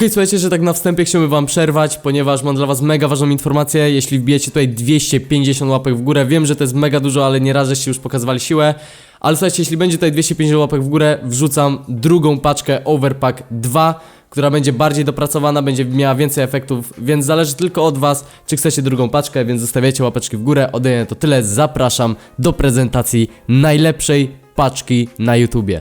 Okej, słuchajcie, że tak na wstępie chciałbym wam przerwać, ponieważ mam dla was mega ważną informację. Jeśli wbijecie tutaj 250 łapek w górę, wiem, że to jest mega dużo, ale nie raz żeście już pokazywali siłę. Ale słuchajcie, jeśli będzie tutaj 250 łapek w górę, wrzucam drugą paczkę Overpack 2, która będzie bardziej dopracowana, będzie miała więcej efektów, więc zależy tylko od was, czy chcecie drugą paczkę, więc zostawiajcie łapeczki w górę. Ode mnie to tyle, zapraszam do prezentacji najlepszej paczki na YouTubie.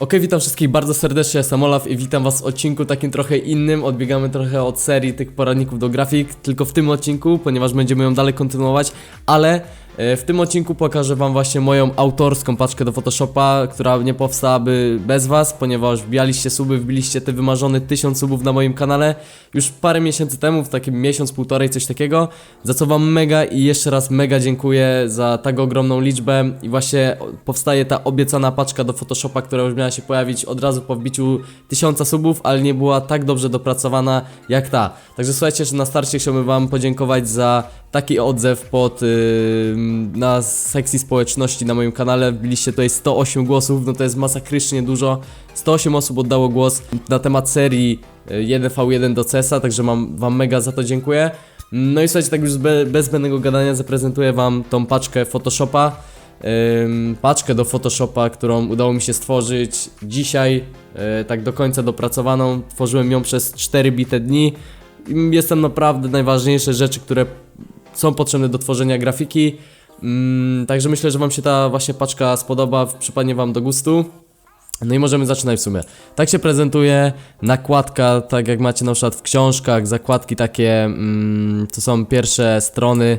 Okej, witam wszystkich bardzo serdecznie, jestem Olaf i witam was w odcinku takim trochę innym. Odbiegamy trochę od serii tych poradników do grafik, tylko w tym odcinku, ponieważ będziemy ją dalej kontynuować, ale w tym odcinku pokażę wam właśnie moją autorską paczkę do Photoshopa, która nie powstałaby bez was, ponieważ wbijaliście suby, wbiliście te wymarzone 1000 subów na moim kanale już parę miesięcy temu, w takim miesiąc, półtorej, coś takiego, za co wam mega i jeszcze raz mega dziękuję za tak ogromną liczbę i właśnie powstaje ta obiecana paczka do Photoshopa, która już miała się pojawić od razu po wbiciu 1000 subów, ale nie była tak dobrze dopracowana jak ta. Także słuchajcie, że na starcie chciałbym wam podziękować za taki odzew pod yy, na sekcji społeczności na moim kanale. Wbiliście tutaj 108 głosów, no to jest masakrycznie dużo. 108 osób oddało głos na temat serii y, 1v1 do CS-a, także mam wam mega za to dziękuję. No i słuchajcie, tak już be, bez zbędnego gadania zaprezentuję wam tą paczkę Photoshopa. Paczkę do Photoshopa, którą udało mi się stworzyć dzisiaj, y, tak do końca dopracowaną. Tworzyłem ją przez 4 bite dni. I Jest tam naprawdę najważniejsze rzeczy, które są potrzebne do tworzenia grafiki. Mm, także myślę, że Wam się ta właśnie paczka spodoba, przypadnie Wam do gustu. No i możemy zaczynać w sumie. Tak się prezentuje nakładka, tak jak macie na przykład w książkach, zakładki takie, mm, to są pierwsze strony.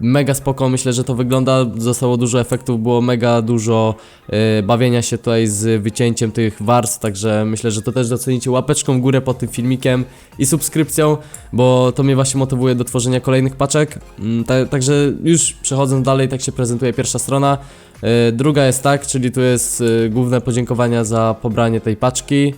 Mega spoko, myślę, że to wygląda, zostało dużo efektów, było mega dużo y, bawienia się tutaj z wycięciem tych warstw, także myślę, że to też docenicie łapeczką w górę pod tym filmikiem i subskrypcją, bo to mnie właśnie motywuje do tworzenia kolejnych paczek. Mm, ta, także już przechodząc dalej, tak się prezentuje pierwsza strona. Y, druga jest tak, czyli tu jest y, główne podziękowania za pobranie tej paczki.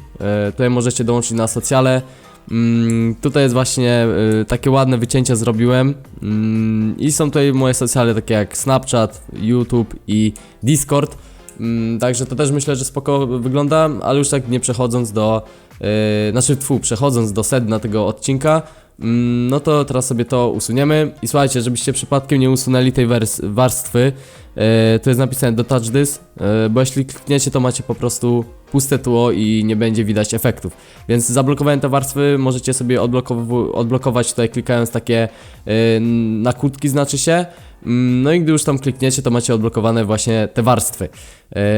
Y, tutaj możecie dołączyć na socjale. Mm, tutaj jest właśnie y, takie ładne wycięcia zrobiłem mm, i są tutaj moje socjale takie jak Snapchat, YouTube i Discord. Mm, także to też myślę, że spoko wygląda, ale już tak nie przechodząc do, yy, znaczy tfu, przechodząc do sedna tego odcinka, mm, no to teraz sobie to usuniemy i słuchajcie, żebyście przypadkiem nie usunęli tej warstwy, yy, to jest napisane do touch this, yy, bo jeśli klikniecie to macie po prostu puste tło i nie będzie widać efektów. Więc zablokowałem te warstwy, możecie sobie odblokow- odblokować tutaj klikając takie yy, nakłódki znaczy się. Mm, No i gdy już tam klikniecie, to macie odblokowane właśnie te warstwy.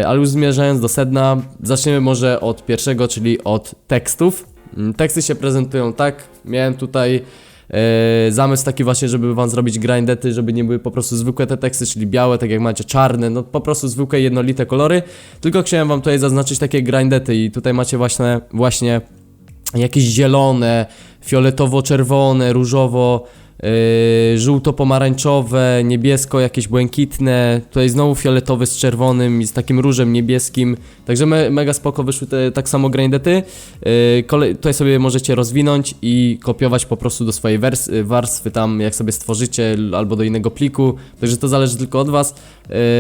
Ale już zmierzając do sedna, zaczniemy może od pierwszego, czyli od tekstów. Mm, Teksty się prezentują tak. Miałem tutaj e, zamysł taki właśnie, żeby wam zrobić grindety, żeby nie były po prostu zwykłe te teksty, czyli białe, tak jak macie czarne, no po prostu zwykłe jednolite kolory. Tylko chciałem wam tutaj zaznaczyć takie grindety i tutaj macie właśnie, właśnie jakieś zielone, fioletowo-czerwone, różowo, yy, żółto-pomarańczowe, niebiesko, jakieś błękitne, tutaj znowu fioletowy z czerwonym i z takim różem niebieskim, także me, mega spoko wyszły te tak samo grindety. Yy, tutaj sobie możecie rozwinąć i kopiować po prostu do swojej warstwy tam, jak sobie stworzycie, albo do innego pliku, także to zależy tylko od was.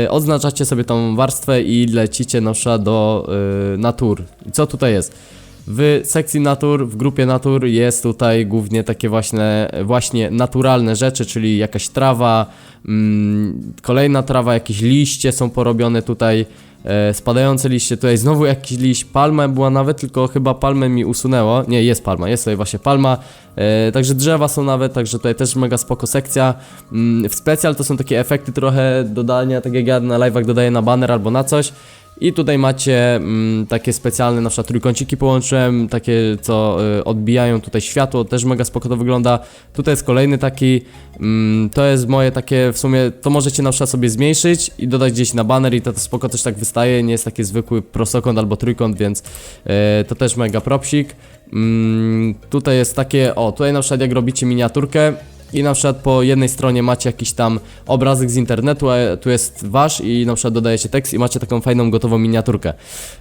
Yy, odznaczacie sobie tą warstwę i lecicie na przykład do yy, natur. I co tutaj jest? W sekcji natur, w grupie natur jest tutaj głównie takie właśnie, właśnie naturalne rzeczy, czyli jakaś trawa, mm, kolejna trawa, jakieś liście są porobione tutaj, e, spadające liście, tutaj znowu jakiś liść, palma była nawet, tylko chyba palmę mi usunęło, nie, jest palma, jest tutaj właśnie palma, e, także drzewa są nawet, także tutaj też mega spoko sekcja. Mm, w specjal to są takie efekty trochę dodania, tak jak ja na live'ach dodaję na banner albo na coś, i tutaj macie mm, takie specjalne, na przykład trójkąciki połączyłem, takie co y, odbijają tutaj światło, też mega spoko to wygląda. Tutaj jest kolejny taki, mm, to jest moje takie w sumie, to możecie na przykład sobie zmniejszyć i dodać gdzieś na banner i to, to spoko też tak wystaje, nie jest taki zwykły prostokąt albo trójkąt, więc y, to też mega propsik. Mm, tutaj jest takie, o tutaj na przykład jak robicie miniaturkę, i na przykład po jednej stronie macie jakiś tam obrazek z internetu, a tu jest wasz i na przykład dodajecie tekst i macie taką fajną gotową miniaturkę.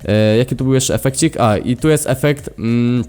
E, jaki tu był jeszcze efekcik? A, i tu jest efekt, mm,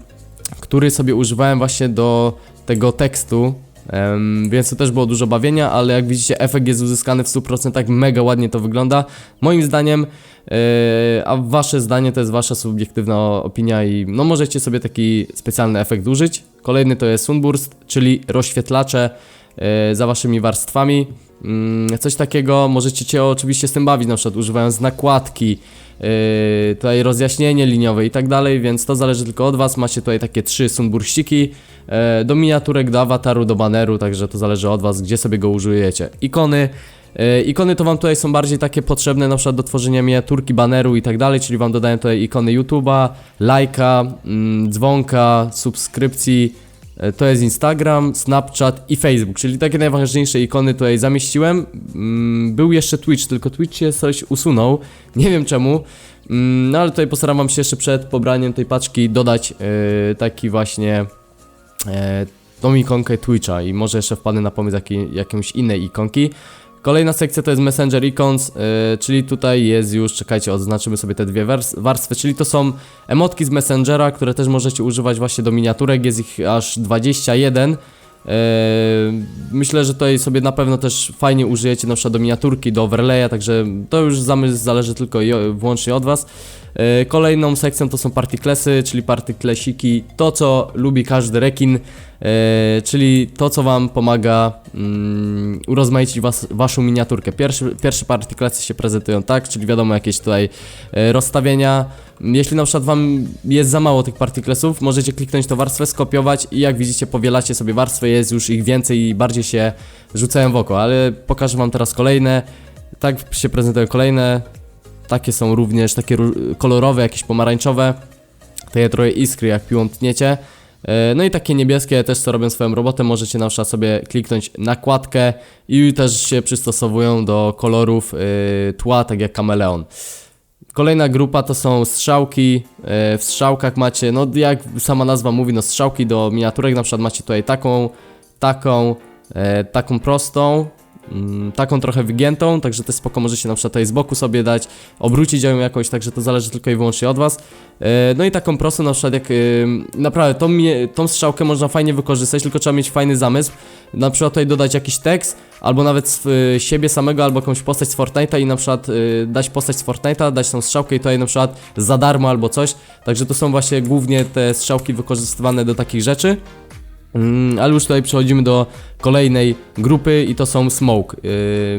który sobie używałem właśnie do tego tekstu. Em, więc to też było dużo bawienia, ale jak widzicie efekt jest uzyskany w 100%, mega ładnie to wygląda. Moim zdaniem, e, a wasze zdanie to jest wasza subiektywna opinia i no możecie sobie taki specjalny efekt użyć. Kolejny to jest Sunburst, czyli rozświetlacze e, za waszymi warstwami. Mm, Coś takiego możecie się oczywiście z tym bawić, na przykład używając nakładki, yy, tutaj rozjaśnienie liniowe i tak dalej, więc to zależy tylko od Was. Macie tutaj takie trzy sunburściki yy, do miniaturek, do awataru, do baneru, także to zależy od Was, gdzie sobie go użyjecie. Ikony. Yy, Ikony to Wam tutaj są bardziej takie potrzebne na przykład do tworzenia miniaturki, baneru i tak dalej, czyli Wam dodaję tutaj ikony YouTube'a, lajka, mm, dzwonka, subskrypcji, E, To jest Instagram, Snapchat i Facebook, czyli takie najważniejsze ikony tutaj zamieściłem. Mm, Był jeszcze Twitch, tylko Twitch się coś usunął, nie wiem czemu. Mm, No ale tutaj postaram wam się jeszcze przed pobraniem tej paczki dodać e, taki właśnie tą ikonkę Twitcha i może jeszcze wpadnę na pomysł jakiej, jakąś innej ikonki. Kolejna sekcja to jest Messenger Icons, e, czyli tutaj jest już, czekajcie, odznaczymy sobie te dwie warstwy, czyli to są emotki z Messengera, które też możecie używać właśnie do miniaturek, jest ich aż 21. E, myślę, że tutaj sobie na pewno też fajnie użyjecie na przykład do miniaturki, do overlaya, także to już zamysł zależy tylko i wyłącznie od Was. E, Kolejną sekcją to są partyklesy, czyli partyklesiki, to co lubi każdy rekin, e, czyli to co Wam pomaga mm, urozmaicić was, Waszą miniaturkę. Pierwszy, pierwsze partyklesy się prezentują tak, czyli wiadomo jakieś tutaj rozstawienia. Jeśli na przykład Wam jest za mało tych partyklesów, możecie kliknąć tą warstwę, skopiować i jak widzicie powielacie sobie warstwę, jest już ich więcej i bardziej się rzucają w oko, ale pokażę Wam teraz kolejne. Tak się prezentują kolejne. Takie są również takie kolorowe, jakieś pomarańczowe. To je trochę iskry, jak piłą tniecie. E, No i takie niebieskie też co robią swoją robotę, możecie na przykład sobie kliknąć nakładkę i też się przystosowują do kolorów e, tła, tak jak kameleon. Kolejna grupa to są strzałki. E, W strzałkach macie, no jak sama nazwa mówi, no strzałki do miniaturek, na przykład macie tutaj taką, taką, e, taką prostą, taką trochę wygiętą, także te spoko możecie na przykład tutaj z boku sobie dać, obrócić ją jakoś, także to zależy tylko i wyłącznie od Was. E, No i taką prostą na przykład jak, y, naprawdę tą, tą strzałkę można fajnie wykorzystać, tylko trzeba mieć fajny zamysł, na przykład tutaj dodać jakiś tekst, albo nawet y, siebie samego, albo jakąś postać z Fortnite'a i na przykład dać postać z Fortnite'a, dać tą strzałkę i tutaj na przykład za darmo albo coś, także to są właśnie głównie te strzałki wykorzystywane do takich rzeczy. Mm, ale już tutaj przechodzimy do kolejnej grupy i to są smoke. Yy,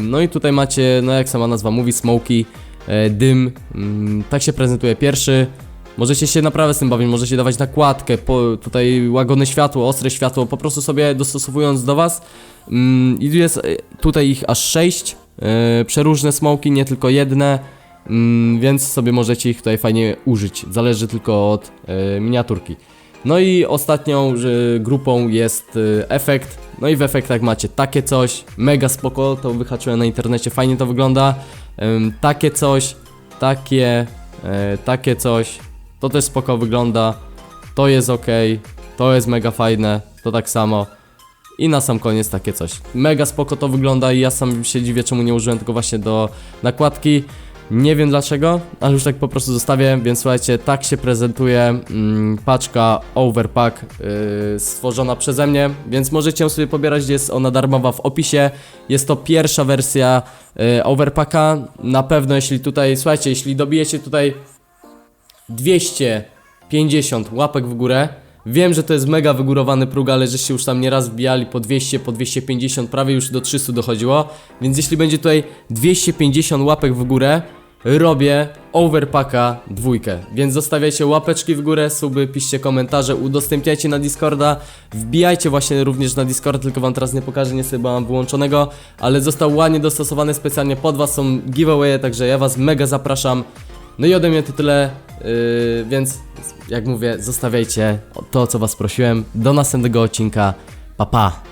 no i tutaj macie, no jak sama nazwa mówi, smoki, e, dym. Mm, tak się prezentuje pierwszy. Możecie się naprawdę z tym bawić, możecie dawać nakładkę, po, tutaj łagodne światło, ostre światło, po prostu sobie dostosowując do Was. Mm, I tu jest e, tutaj ich aż 6, e, przeróżne smoki, nie tylko jedne. Więc sobie możecie ich tutaj fajnie użyć. Zależy tylko od miniaturki. No i ostatnią grupą jest y, efekt. No i w efektach macie takie coś, mega spoko, to wyhaczyłem na internecie, fajnie to wygląda. Ym, takie coś, takie, e, takie coś, to też spoko wygląda. To jest ok, to jest mega fajne, to tak samo. I na sam koniec takie coś. Mega spoko to wygląda i ja sam się dziwię czemu nie użyłem tego właśnie do nakładki. Nie wiem dlaczego, ale już tak po prostu zostawię, więc słuchajcie, tak się prezentuje mm, paczka Overpack yy, stworzona przeze mnie, więc możecie ją sobie pobierać, jest ona darmowa w opisie. Jest to pierwsza wersja yy, Overpacka. Na pewno jeśli tutaj, słuchajcie, jeśli dobijecie tutaj 250 łapek w górę. Wiem, że to jest mega wygórowany próg, ale żeście już tam nieraz wbijali po 200, po 250, prawie już do 300 dochodziło. Więc jeśli będzie tutaj 250 łapek w górę, robię overpacka dwójkę. Więc zostawiajcie łapeczki w górę, suby, piszcie komentarze, udostępniajcie na Discorda, wbijajcie właśnie również na Discord, tylko wam teraz nie pokażę, niestety bo mam wyłączonego, ale został ładnie dostosowany specjalnie pod was, są giveawaye, także ja was mega zapraszam. No i ode mnie to tyle, yy, więc jak mówię, zostawiajcie to, co was prosiłem. Do następnego odcinka. Pa pa!